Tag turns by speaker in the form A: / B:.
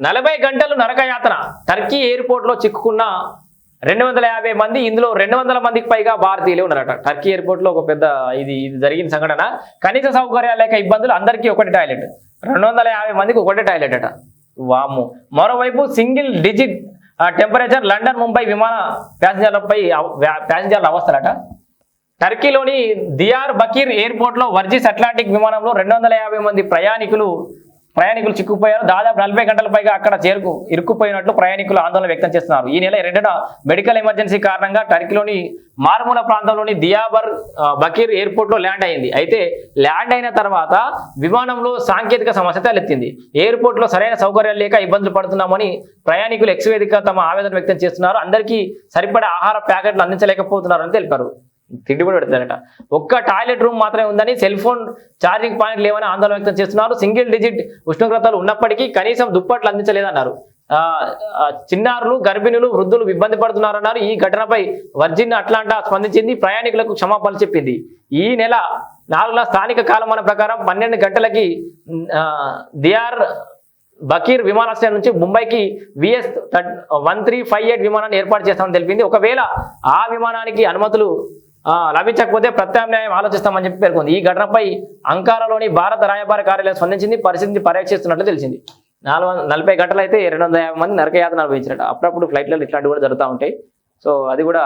A: నలభై గంటలు నరకయాతన. టర్కీ ఎయిర్పోర్ట్లో చిక్కుకున్న రెండు వందల యాభై మంది ఇందులో రెండు వందల మందికి పైగా భారతీయులు ఉన్నారట. టర్కీ ఎయిర్పోర్ట్లో ఒక పెద్ద ఇది ఇది జరిగిన సంఘటన. కనీస సౌకర్యాలు లేక ఇబ్బందులు అందరికీ ఒకటి టాయిలెట్. రెండు వందల యాభై మందికి ఒకటే టాయిలెట్ అట వాము మరోవైపు single digit temperature London Mumbai విమాన ప్యాసింజర్లపై అవ- ప్యాసింజర్ల అవస్థలట. టర్కీలోని దియార్ బకీర్ ఎయిర్పోర్ట్లో వర్జిస్ అట్లాంటిక్ విమానంలో రెండు వందల యాభై మంది ప్రయాణికులు ప్రయాణికులు చిక్కుపోయారు దాదాపు నలభై గంటల పైగా అక్కడ చేరుకు ఇరుక్కుపోయినట్లు ప్రయాణికులు ఆందోళన వ్యక్తం చేస్తున్నారు. ఈ నెల రెండున మెడికల్ ఎమర్జెన్సీ కారణంగా టర్కీలోని మారుమూల ప్రాంతంలోని దియాబర్ బకీర్ ఎయిర్పోర్ట్లో ల్యాండ్ అయింది. అయితే ల్యాండ్ అయిన తర్వాత విమానంలో సాంకేతిక సమస్య తలెత్తింది. ఎయిర్పోర్ట్లో సరైన సౌకర్యాలు లేక ఇబ్బందులు పడుతున్నామని ప్రయాణికులు ఎక్స్వేదిక తమ ఆవేదన వ్యక్తం చేస్తున్నారు. అందరికీ సరిపడే ఆహార ప్యాకెట్లు అందించలేకపోతున్నారని తెలిపారు. తిండి కూడా పెడతారట. ఒక్క టాయిలెట్ రూమ్ మాత్రమే ఉందని సెల్ ఫోన్ ఛార్జింగ్ పాయింట్ లేవని ఆందోళన వ్యక్తం చేస్తున్నారు. సింగిల్ డిజిట్ ఉష్ణోగ్రతలు ఉన్నప్పటికీ కనీసం దుప్పట్లు అందించలేదన్నారు. చిన్నారులు గర్భిణులు వృద్ధులు ఇబ్బంది పడుతున్నారన్నారు. ఈ ఘటనపై వర్జిన్ అట్లాంటా స్పందించింది. ప్రయాణికులకు క్షమాపణలు చెప్పింది. ఈ నెల నాలుగున స్థానిక కాలమాన ప్రకారం పన్నెండు గంటలకి దియార్ బకీర్ విమానాశ్రయం నుంచి ముంబైకి VS one three five eight విమానాన్ని ఏర్పాటు చేస్తామని తెలిపింది. ఒకవేళ ఆ విమానానికి అనుమతులు లభించకపోతే ప్రత్యామ్నాయం ఆలోచిస్తామని చెప్పి పేర్కొంది. ఈ ఘటనపై అంకారాలోని భారత రాయబార కార్యాలయం స్పందించింది పరిస్థితిని పరీక్షిస్తున్నట్లు తెలిసింది. నాలుగు వందల నలభై గంటలు అయితే రెండు వందల యాభై మంది నరకయాతన అనుభవించినట్టు అప్పుడప్పుడు ఫ్లైట్లలో ఇట్లాంటివి కూడా జరుగుతూ ఉంటాయి. సో అది కూడా